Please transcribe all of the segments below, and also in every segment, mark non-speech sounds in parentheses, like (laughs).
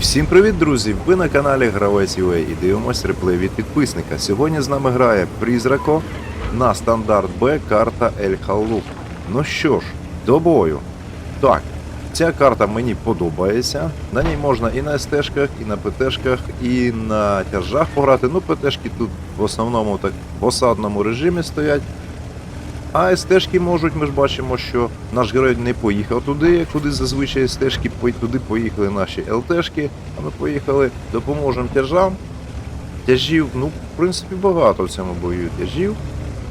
Всім привіт, друзі! Ви на каналі Гравець UA і дивимось реплей від підписника. Сьогодні з нами грає Призрако на стандарт Б карта Ель Халлук. Ну що ж, до бою. Так, ця карта мені подобається. На ній можна і на СТ-шках, і на ПТ-шках, і на тяжах пограти. Ну, ПТ-шки тут в основному так в осадному режимі стоять. А СТ-шки можуть, ми ж бачимо, що наш герой не поїхав туди, куди зазвичай СТ-шки, туди поїхали наші ЛТ-шки, а ми поїхали, допоможемо тяжам. Тяжів, ну, в принципі, багато в цьому бою тяжів.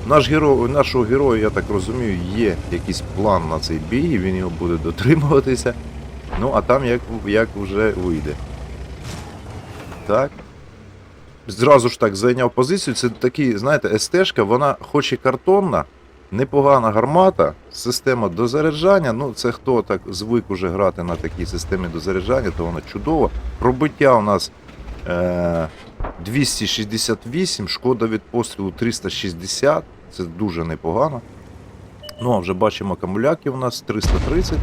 Наш герой, нашого героя, я так розумію, є якийсь план на цей бій, він його буде дотримуватися. Ну, а там як, як вже вийде. Так. Зразу ж так зайняв позицію. Це такий, знаєте, СТ-шка, вона хоч і картонна, непогана гармата, система дозаряджання. Ну, це хто так звик уже грати на такій системі дозаряджання, то вона чудова. Пробиття у нас е, 268, шкода від пострілу 360, це дуже непогано. Ну, а вже бачимо камуляки у нас 330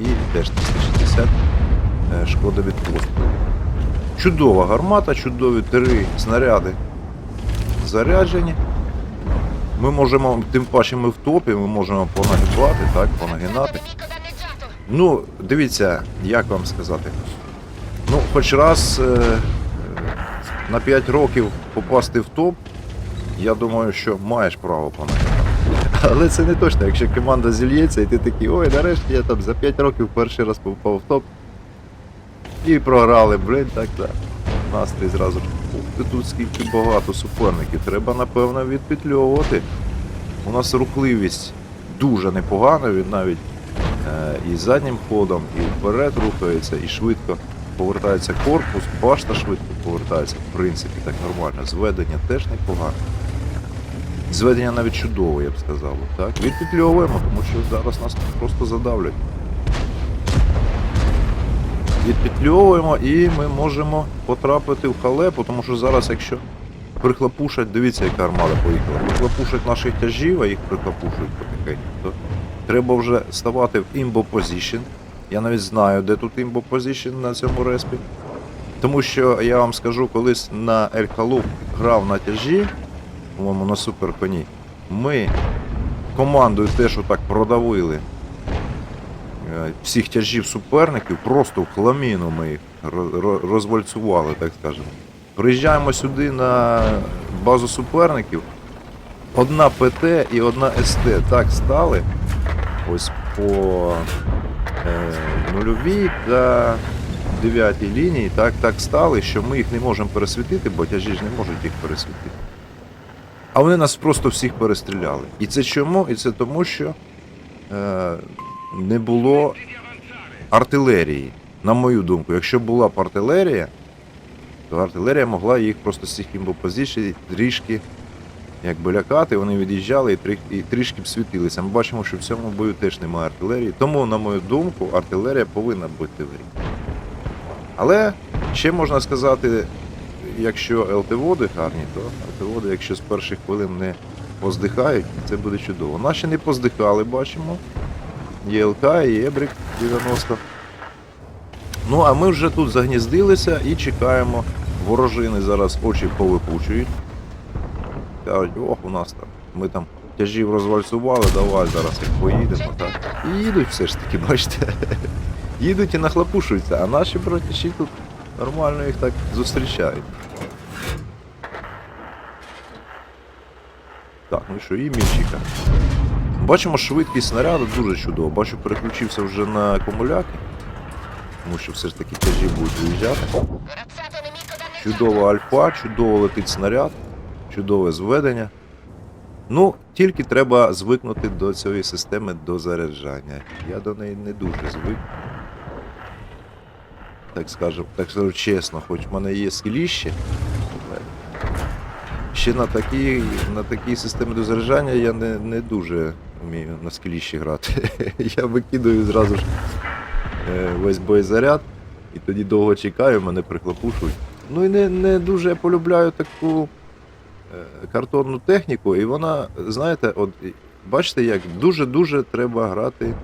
і теж 360 е, шкода від пострілу. Чудова гармата, чудові три снаряди заряджені. Ми можемо, тим паче ми в топі, ми можемо понагибати, так, понагинати. Ну, дивіться, як вам сказати. Ну, хоч раз е, на 5 років попасти в топ, я думаю, що маєш право понагинати. Але це не точно, якщо команда зільється, і ти такий, ой, нарешті я там за 5 років перший раз попав в топ. І програли, блин, так так. Настрій зразу ж. Тут скільки багато суперників. Треба, напевно, відпетльовувати. У нас рухливість дуже непогана, він навіть е, і заднім ходом, і вперед рухається, і швидко повертається корпус, башта швидко повертається, в принципі, так нормально. Зведення теж непогане. Зведення навіть чудове, я б сказав. Так? Відпетльовуємо, тому що зараз нас просто задавлять відпетльовуємо і ми можемо потрапити в халепу, тому що зараз, якщо прихлопушать, дивіться, яка армада поїхала, прихлопушать наших тяжів, а їх прихлопушують потихеньку, то треба вже ставати в імбо позішн. Я навіть знаю, де тут імбо позішн на цьому респі. Тому що я вам скажу, колись на Ель Халук грав на тяжі, по-моєму, на супер коні. Ми командою теж отак продавили всіх тяжів суперників, просто в хламіну ми їх ро- ро- розвальцювали, так скажемо. Приїжджаємо сюди на базу суперників. Одна ПТ і одна СТ так стали. Ось по е, нульовій та дев'ятій лінії так, так стали, що ми їх не можемо пересвітити, бо тяжі ж не можуть їх пересвітити. А вони нас просто всіх перестріляли. І це чому? І це тому, що е, не було артилерії. На мою думку, якщо була б артилерія, то артилерія могла їх просто з цих імбопозицій трішки якби лякати, вони від'їжджали і, трішки б світилися. Ми бачимо, що в цьому бою теж немає артилерії. Тому, на мою думку, артилерія повинна бути в грі. Але ще можна сказати, якщо ЛТ-води гарні, то ЛТ-води, якщо з перших хвилин не поздихають, це буде чудово. Наші не поздихали, бачимо. Є ЛК, і Ебрик 90. Ну, а ми вже тут загніздилися і чекаємо. Ворожини зараз очі повипучують. Кажуть, ох, у нас там. Ми там тяжів розвальцювали, давай зараз як поїдемо. Так. І їдуть все ж таки, (laughs) бачите. Їдуть і нахлопушуються, а наші братіші тут нормально їх так зустрічають. Так, ну що, і мільчика. Бачимо швидкість снаряду дуже чудово. Бачу, переключився вже на акумуляки. Тому що все ж таки тяжі будуть виїжджати. Чудова альфа, чудово летить снаряд, чудове зведення. Ну, тільки треба звикнути до цієї системи дозаряджання. Я до неї не дуже звик. Так скажу, так скажу чесно, хоч в мене є скіліще. Ще на такій, на такій системі дозаряджання я не, не дуже вмію на скіліщі грати. (laughs) Я викидаю зразу ж е, весь боєзаряд і тоді довго чекаю, мене прихлопушують. Ну і не, не дуже полюбляю таку е, картонну техніку, і вона, знаєте, от бачите, як дуже-дуже треба грати.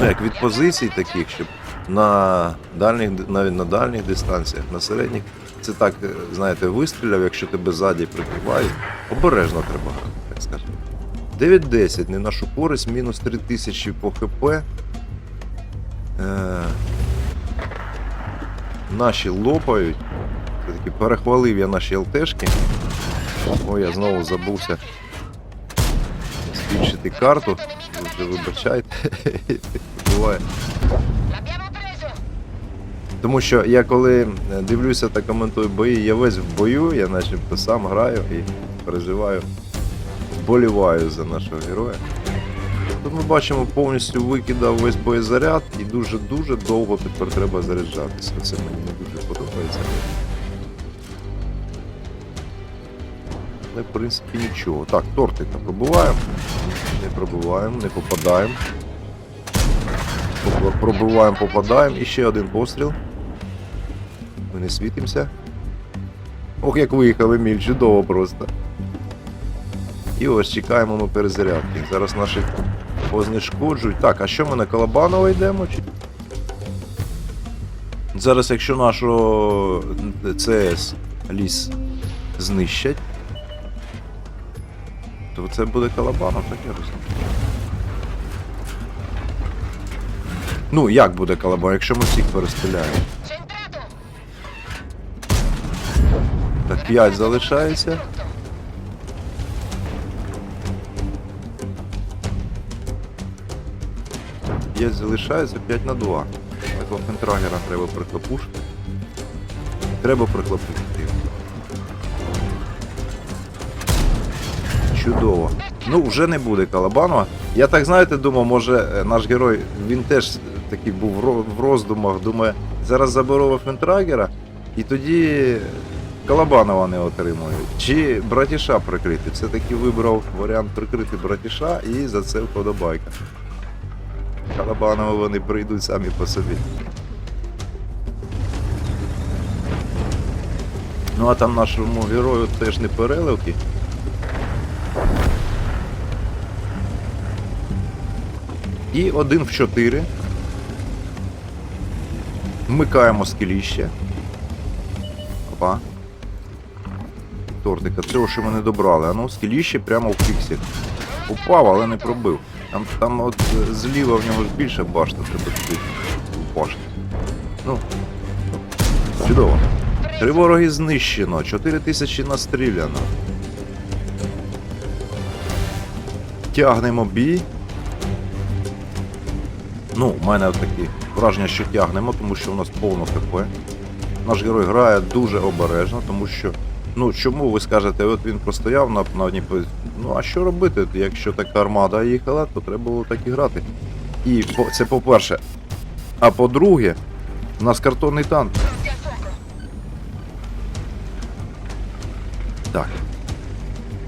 Ну, як від позицій таких, щоб на дальніх, навіть на дальніх дистанціях, на середніх. Це так, е, знаєте, вистріляв, якщо тебе ззаді прикривають. Обережно треба грати, так скажемо. 9-10, не нашу користь, мінус 3000 по ХП. Е, наші лопають. Все-таки перехвалив я наші ЛТшки. Ой, я знову забувся збільшити карту. Вже вибачайте. (laughs) Буває. Тому що я коли е, дивлюся та коментую бої, я весь в бою, я начебто сам граю і переживаю, вболіваю за нашого героя. Тут ми бачимо, повністю викидав весь боєзаряд і дуже-дуже довго тепер треба заряджатися. Це мені не дуже подобається. Але в принципі нічого. Так, тортика пробуваємо. Не пробуваємо, не попадаємо. Пробиваємо, попадаємо. І ще один постріл. Ми не світимося. Ох, як виїхали міль, чудово просто. І ось чекаємо ми перезарядки. Зараз наші познешкоджують. Так, а що ми на Колобанова йдемо? Чи... Зараз, якщо нашого ЦС ліс знищать, то це буде Колобанов, так я розумію. Ну, як буде Колобанов, якщо ми всіх перестріляємо? 5 залишається. П'ять залишається 5 на 2. Такого фентрагера треба прихлопушити. Треба прихлопити. Чудово. Ну, вже не буде Калабанова. Я так знаєте, думав, може е, наш герой, він теж такий був в в роздумах, думає, зараз заберу фентрагера, і тоді Калабанова не отримують. Чи братіша прикрити. Все-таки вибрав варіант прикрити братіша і за це вподобайка. Калабанова вони прийдуть самі по собі. Ну а там нашому герою теж не переливки. І один в 4. Вмикаємо скеліще. Опа. Тортика. Цього що ми не добрали. А ну, скеліще прямо в фіксі. Упав, але не пробив. Там, там от е, зліва в нього ж більше башта, треба туди упашти. Ну. Чудово. Три вороги знищено, 4 тисячі настріляно. Тягнемо бій. Ну, у мене такі враження, що тягнемо, тому що у нас повно ХП. Наш герой грає дуже обережно, тому що. Ну, чому ви скажете, от він простояв на, на одній позиції. Ну, а що робити? Якщо така армада їхала, то треба було так і грати. І це по-перше. А по-друге, у нас картонний танк. Так.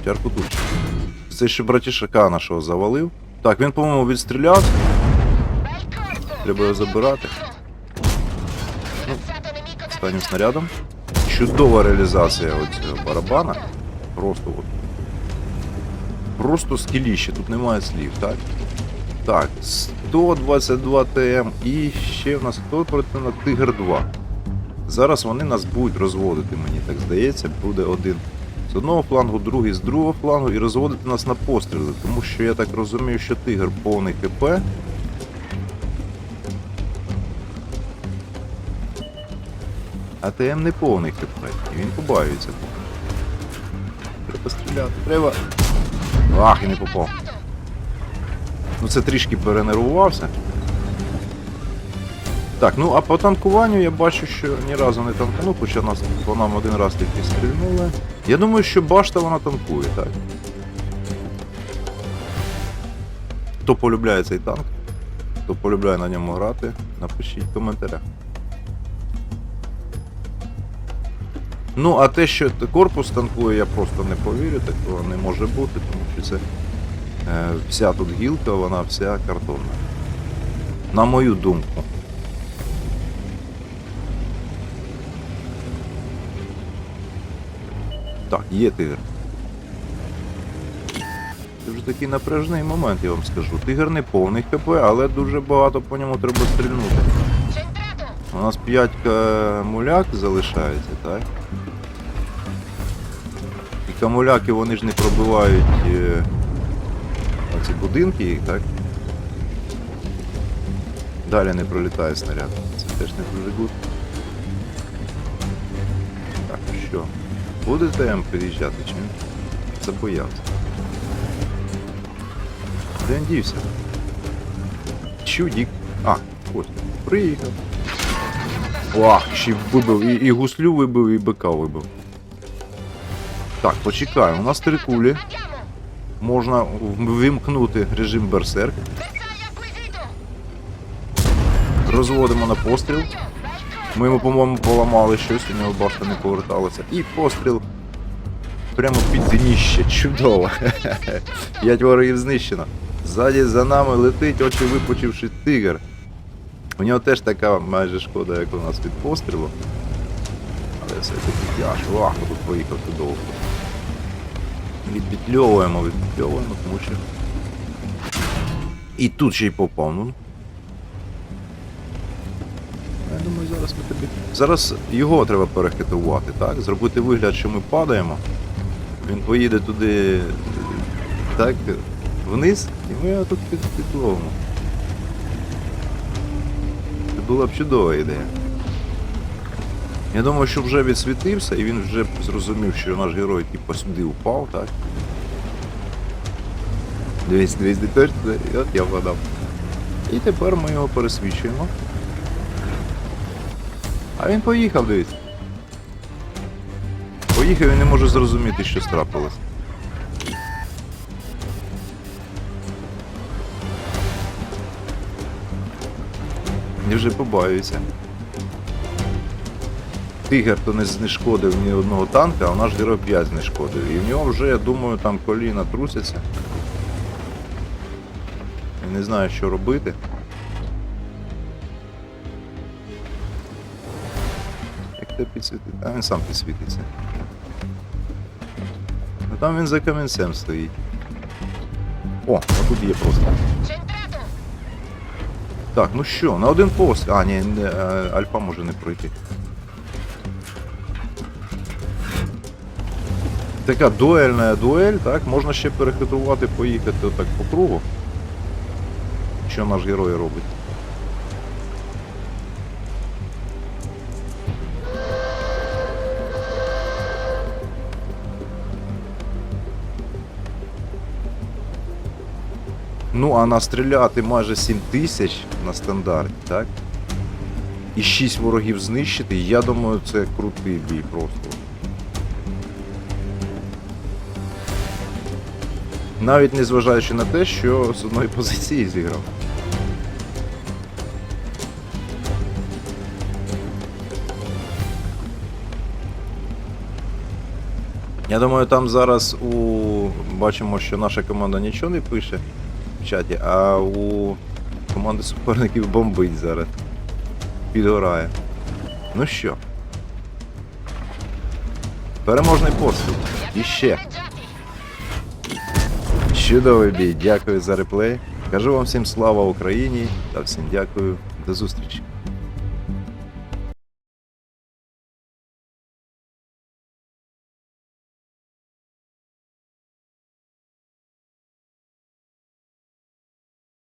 Чарку тут. Це ще братішака нашого завалив. Так, він, по-моєму, відстріляв. Треба його забирати. Da Останнім снарядом. Чудова реалізація оцього барабана. Просто от. Просто скіліще, тут немає слів, так? Так, 122 ТМ і ще в нас хто противник Тигр 2. Зараз вони нас будуть розводити, мені так здається, буде один з одного флангу, другий з другого флангу і розводити нас на постріли, тому що я так розумію, що тигр повний КП. А ТМ не повний ХП, і він побаюється. Треба стріляти, треба. Ах, і не попав. Ну це трішки перенервувався. Так, ну а по танкуванню я бачу, що ні разу не танканув, хоча нас по нам один раз тільки стрільнули. Я думаю, що башта вона танкує, так. Хто полюбляє цей танк, хто полюбляє на ньому грати, напишіть в коментарях. Ну, а те, що корпус танкує, я просто не повірю, такого не може бути, тому що це е, вся тут гілка, вона вся картонна. На мою думку. Так, є тигр. Це вже такий напряжний момент, я вам скажу. Тигр не повний ХП, але дуже багато по ньому треба стрільнути. У нас 5 камуляк залишається, так? І камуляки вони ж не пробивають е, оці будинки, так? Далі не пролітає снаряд. Це теж не дуже гуд. Так, що? Будете М під'їжджати чи ні? Забоявся. Де він дівся? Чудік. А, ось. Приїхав. Ах, ще вибив, і, і гуслю вибив, і бика вибив. Так, почекай, у нас три кулі. Можна вимкнути режим берсерк. Розводимо на постріл. Ми йому, по-моєму, поламали щось, у нього башта не поверталася. І постріл прямо під дніще. Чудово. (laughs) П'ять ворогів знищено. Ззаді за нами летить, очі випучивши тигр. У нього теж така майже шкода, як у нас від пострілу. Але все-таки тяжко. Ах, тут поїхав ти довго. Відпетльовуємо, відпетльовуємо, тому що. І тут ще й попав. Ну, я думаю, зараз ми тобі. Зараз його треба перехитрувати, так? Зробити вигляд, що ми падаємо. Він поїде туди так, вниз, і ми його тут під, підловимо. Була б чудова ідея. Я думаю, що вже відсвітився і він вже зрозумів, що наш герой типу сюди впав, так? Дивись, не точно, от я вгадав. І тепер ми його пересвічуємо. А він поїхав, дивіться. Поїхав і не може зрозуміти, що трапилось. І вже побаюється. Тигр то не знешкодив ні одного танка, а наш герой 5 знешкодив. І в нього вже, я думаю, там коліна трусяться. Я не знаю, що робити. Як тебе підсвітити? А він сам підсвітиться. Ну там він за камінцем стоїть. О, а тут є просто. Так, ну що, на один пост. А, ні, не, е, альфа може не пройти. Така дуельна дуель, так, можна ще перехитрувати, поїхати отак по кругу. Що наш герой робить. Ну, а настріляти майже 7 тисяч на стандарті, так? І 6 ворогів знищити, я думаю, це крутий бій просто. Навіть не зважаючи на те, що з одної позиції зіграв. Я думаю, там зараз у бачимо, що наша команда нічого не пише чаті, а у команди суперників бомбить зараз. Підгорає. Ну що? Переможний постріл. І ще. Чудовий бій. Дякую за реплей. Кажу вам всім слава Україні та всім дякую. До зустрічі.